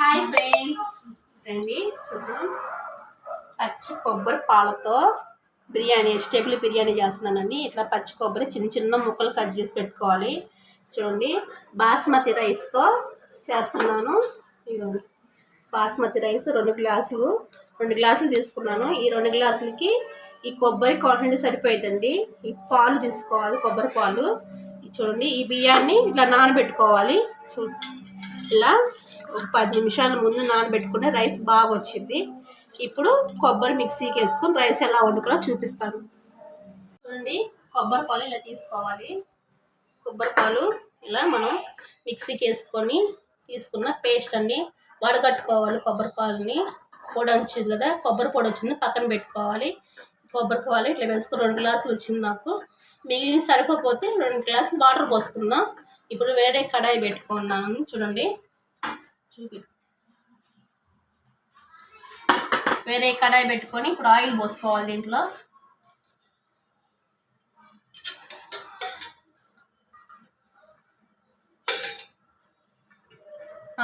Hi friends రండి చూద్దాం. పచ్చి కొబ్బరి పాలతో బిర్యానీ వెజిటేబుల్ బిర్యానీ చేస్తున్నానండి. ఇట్లా పచ్చి కొబ్బరి చిన్న చిన్న ముక్కలు కట్ చేసి పెట్టుకోవాలి. చూడండి బాస్మతి రైస్తో చేస్తున్నాను. ఇదిగోండి బాస్మతి రైస్ రెండు గ్లాసులు రెండు గ్లాసులు తీసుకున్నాను. ఈ రెండు గ్లాసులకి ఈ కొబ్బరి క్వాంటిటీ సరిపోయిందండి. ఈ పాలు తీసుకోవాలి కొబ్బరి పాలు. చూడండి ఈ బియ్యాన్ని ఇట్లా నానబెట్టుకోవాలి. చూ ఇలా ఒక పది నిమిషాల ముందు నానబెట్టుకుంటే రైస్ బాగా వచ్చింది ఇప్పుడు కొబ్బరి మిక్సీకి వేసుకొని రైస్ ఎలా వండుకోవాలో చూపిస్తాను. చూడండి కొబ్బరి పాలు ఇలా తీసుకోవాలి. కొబ్బరి పాలు ఇలా మనం మిక్సీకి వేసుకొని తీసుకున్న పేస్ట్ అండి. వడగట్టుకోవాలి కొబ్బరి పాలని. పొడి వచ్చింది కదా కొబ్బరి పొడి వచ్చింది పక్కన పెట్టుకోవాలి. కొబ్బరి పాలు ఇట్లా వేసుకుని రెండు గ్లాసులు వచ్చింది నాకు. మిగిలిన సరిపోతే రెండు గ్లాసులు వాటర్ పోసుకుందాం. ఇప్పుడు వేరే కడాయి పెట్టుకున్నాను చూడండి. చూపి వేరే కడాయి పెట్టుకొని ఇప్పుడు ఆయిల్ పోసుకోవాలి దీంట్లో.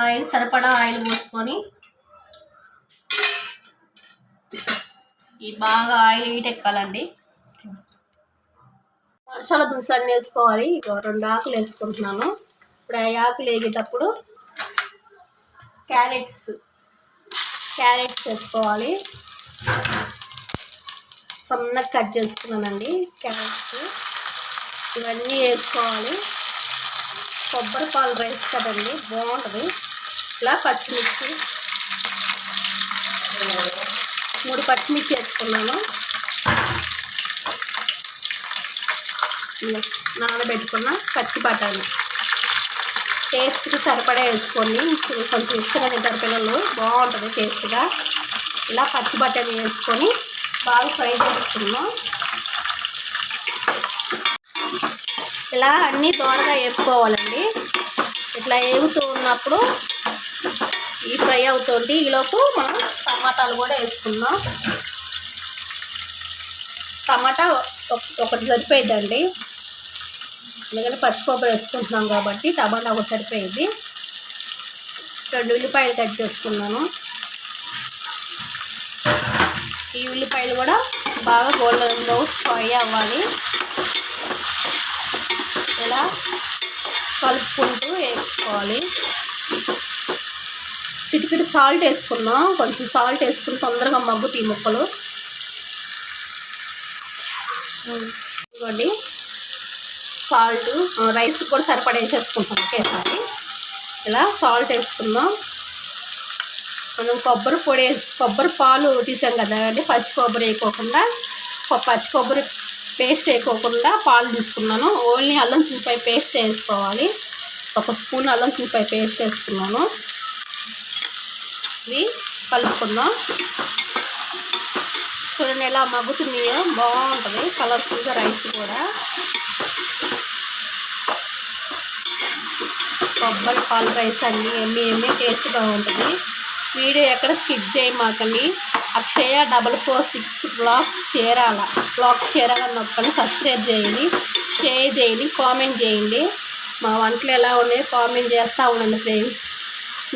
ఆయిల్ సరిపడా ఆయిల్ పోసుకొని ఈ బాగా ఆయిల్ వీటెక్కాలండి వర్షాల దుంసులు అన్నీ వేసుకోవాలి రెండు ఆకులు వేసుకుంటున్నాను. ఇప్పుడు ఆ ఆకులు వేగేటప్పుడు క్యారెట్స్. క్యారెట్స్ వేసుకోవాలి. సన్నగా కట్ చేసుకున్నానండి క్యారెట్స్. ఇవన్నీ వేసుకోవాలి. కొబ్బరి పాలు రైస్ కదండి బాగుంటుంది. ఇలా పచ్చిమిర్చి. మూడు పచ్చిమిర్చి వేసుకున్నాను. నానబెట్టుకున్న పచ్చి బఠానీ. టేస్ట్కి సరిపడా వేసుకొని కొంచెం ఇష్టంగా తింటారు పిల్లలు బాగుంటుంది టేస్ట్గా. ఇలా పచ్చి బఠానీ వేసుకొని బాగా ఫ్రై చేసుకున్నాం ఇలా అన్నీ దోరగా వేపుకోవాలండి. ఇట్లా వేగుతూ ఉన్నప్పుడు ఈ ఫ్రై అవుతుంది. ఈలోపు మనం టమాటాలు కూడా వేసుకుందాం. టమాటా ఒక- ఒకటి సరిపోయిద్దండి. ఎందుకంటే పచ్చి వేసుకుంటున్నాం కాబట్టి టమాటా ఒకటి సరిపోయింది. రెండు ఉల్లిపాయలు కట్ చేసుకున్నాను. ఈ ఉల్లిపాయలు కూడా బాగా గోల్డెన్ బ్రౌన్ ఫ్రై అవ్వాలి. ఇలా కలుపుకుంటూ వేసుకోవాలి. చిటికిటి సాల్ట్ వేసుకున్నాం. కొంచెం సాల్ట్ వేసుకుని తొందరగా మగ్గుతాయి ముక్కలు. ఉమ్, ఇదిగోండి. సాల్ట్ రైస్ కూడా సరిపడా వేసేసుకుంటాం ఒకేసారి ఇలా సాల్ట్ వేసుకుందాం. మనం కొబ్బరి పొడి కొబ్బరి పాలు తీసాం కదా అండి పచ్చి కొబ్బరి వేయకోకుండా పచ్చి కొబ్బరి పేస్ట్ వేయకోకుండా పాలు తీసుకున్నాను. ఓన్లీ అల్లం చిల్లిపాయ పేస్ట్ వేసుకోవాలి. ఒక స్పూన్ అల్లం చిల్లిపాయ పేస్ట్ వేసుకున్నాను. ఇవి కలుపుకుందాం. చూడండి ఎలా మగ్గుతున్నాయో. బాగుంటుంది. కలర్ఫుల్గా రైస్ కూడా. కొబ్బరి పాలు రైస్ అన్నీ ఎమ్మి ఎమ్మి టేస్ట్గా ఉంటుంది వీడియో ఎక్కడ స్కిప్ చేయమాకండి. Akshaya double four six blogs చేరాల. Blog చేరాలని నొక్కండి సబ్స్క్రైబ్ చేయండి. షేర్ చేయండి. కామెంట్ చేయండి. మా వంటలు ఎలా ఉన్నాయో? కామెంట్ చేస్తూ ఉండండి ఫ్రెండ్స్.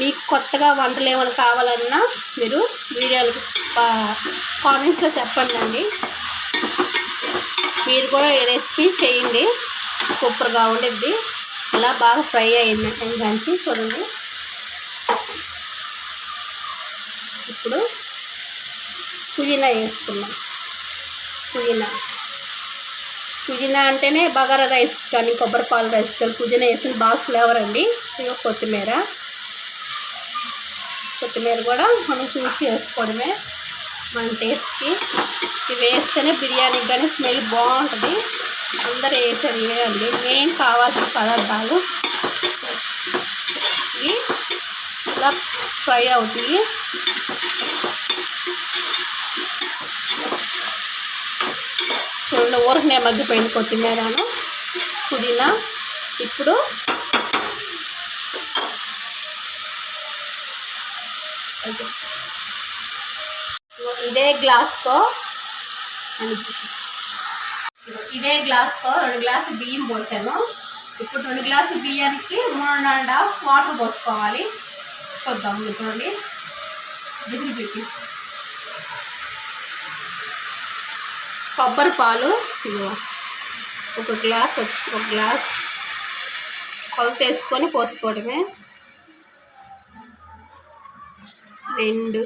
మీకు కొత్తగా వంటలు ఏమైనా కావాలన్నా మీరు వీడియోలు కామెంట్స్లో చెప్పండి అండి. మీరు కూడా ఈ రెసిపీ చేయండి. సూపర్గా ఉండిద్ది. అలా బాగా ఫ్రై అయింది. అయిందంచి చూడండి. ఇప్పుడు పుదీనా వేసుకున్నాం పుదీనా. పుదీనా అంటేనే బగారా రైస్ కానీ కొబ్బరి పాలు రైస్ కానీ పుదీనా వేసిన బాగా ఫ్లేవర్ అండి. ఇక కొత్తిమీర. కొత్తిమీర కూడా మనం చూసి వేసుకోవడమే. మన టేస్ట్కి. ఇవి వేస్తేనే బిర్యానీకి కానీ స్మెల్ బాగుంటుంది. అందరూ వేసేది వేయండి మెయిన్ కావాల్సిన పదార్థాలు? ఇవి ఇలా ఫ్రై అవుతాయి. చూడండి ఊరకనే మగ్గిపోయింది కొత్తిమీరను. పుదీనా. ఇప్పుడు ఇదే గ్లాస్తో ఇదే గ్లాస్తో రెండు గ్లాసులు బియ్యం పోసాను. ఇప్పుడు రెండు గ్లాసులు బియ్యానికి మూడు అండ్ హాఫ్ వాటర్ పోసుకోవాలి. చూద్దాం చూడండి. విజిల్ పెట్టి కొబ్బరి పాలు ఒక గ్లాస్ వచ్చి ఒక గ్లాస్ కొలత వేసుకొని పోసుకోవడమే. రెండు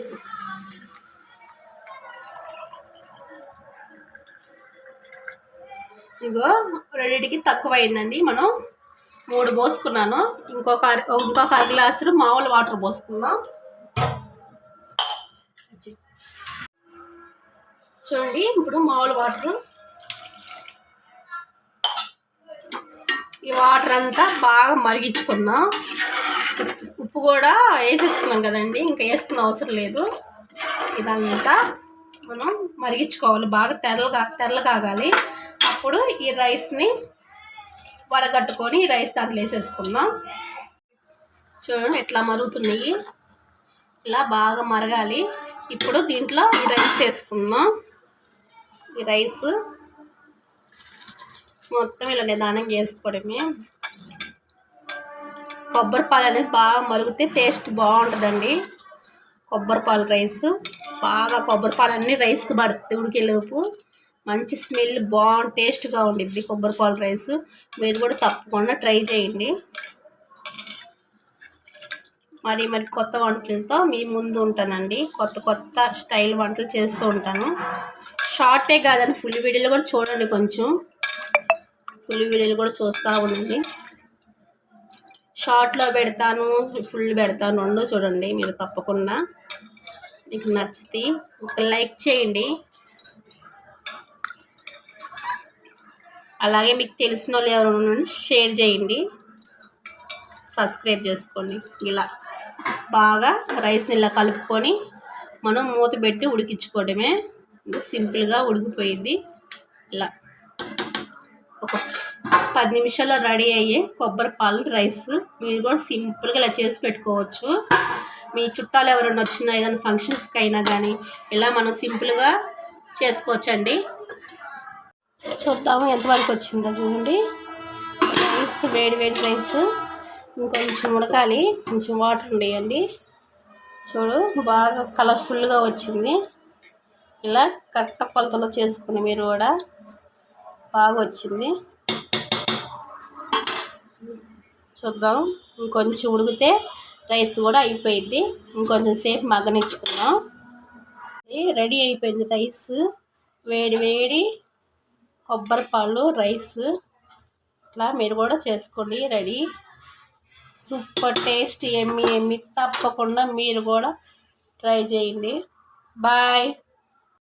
ఇగో రెండింటికి తక్కువ అయిందండి మనం మూడు పోసుకున్నాను. ఇంకొక ఇంకొక అర గ్లాసులు మామూలు వాటర్ పోసుకున్నాం చూడండి ఇప్పుడు మామూలు వాటర్. ఈ వాటర్ అంతా బాగా మరిగించుకున్నాం ఉప్పు కూడా వేసేసుకున్నాం కదండి ఇంకా వేసుకున్న అవసరం లేదు. ఇదంతా మనం మరిగించుకోవాలి బాగా తెరలు తెరలు కాగాలి. అప్పుడు ఈ రైస్ని వడగట్టుకొని ఈ రైస్ దాంట్లో వేసేసుకుందాం. చూడండి ఎట్లా మరుగుతున్నాయి. ఇలా బాగా మరగాలి. ఇప్పుడు దీంట్లో ఈ రైస్ వేసుకుందాం. ఈ రైస్ మొత్తం ఇలా నిదానం చేసుకోవడమే కొబ్బరి పాలు అనేది బాగా మరుగుతే టేస్ట్ బాగుంటుందండి. కొబ్బరి పాలు రైస్. బాగా కొబ్బరి పాలు అన్నీ రైస్కి పడుతుంది ఉడికేలోపు మంచి స్మెల్ బాగుంది టేస్ట్గా ఉండిద్ది కొబ్బరి పాలు రైస్. మీరు కూడా తప్పకుండా ట్రై చేయండి. మరి మరి కొత్త వంటలతో మీ ముందు ఉంటానండి. కొత్త కొత్త స్టైల్ వంటలు చేస్తూ ఉంటాను. షార్టే కాదండి ఫుల్ వీడియోలు కూడా చూడండి కొంచెం. ఫుల్ వీడియోలు కూడా చూస్తూ ఉండండి. షార్ట్లో పెడతాను ఫుల్ పెడతాను రెండు చూడండి మీరు తప్పకుండా. మీకు నచ్చితే ఒక లైక్ చేయండి. అలాగే మీకు తెలిసిన వాళ్ళు ఎవరైనా షేర్ చేయండి. సబ్స్క్రైబ్ చేసుకోండి. ఇలా బాగా రైస్ని ఇలా కలుపుకొని మనం మూత పెట్టి ఉడికించుకోవడమే. సింపుల్గా ఉడికిపోయింది. ఇలా ఒక పది నిమిషాల్లో రెడీ అయ్యే కొబ్బరి పాలు రైస్ మీరు కూడా సింపుల్గా ఇలా చేసి పెట్టుకోవచ్చు. మీ చుట్టాలు ఎవరైనా వచ్చినా ఏదైనా ఫంక్షన్స్కి అయినా కానీ ఇలా మనం సింపుల్గా చేసుకోవచ్చండి. చూద్దాము ఎంతవరకు వచ్చిందో చూడండి. రైస్ వేడి వేడి రైస్ ఇంకొంచెం ఉడకాలి. కొంచెం వాటర్ ఉండేయండి చూడు బాగా కలర్ఫుల్గా వచ్చింది. ఇలా కట్ట కొలతలో చేసుకుని మీరు కూడా బాగా వచ్చింది. చూద్దాం. ఇంకొంచెం ఉడికితే రైస్ కూడా అయిపోయింది. ఇంకొంచెం సేపు మగ్గనిచ్చుకున్నాం రెడీ అయిపోయింది రైస్ వేడి వేడి కొబ్బరి పాలు రైస్. ఇట్లా మీరు కూడా చేసుకోండి. రెడీ. సూపర్ టేస్ట్ ఎమ్మి ఎమ్మి. తప్పకుండా మీరు కూడా ట్రై చేయండి. బాయ్.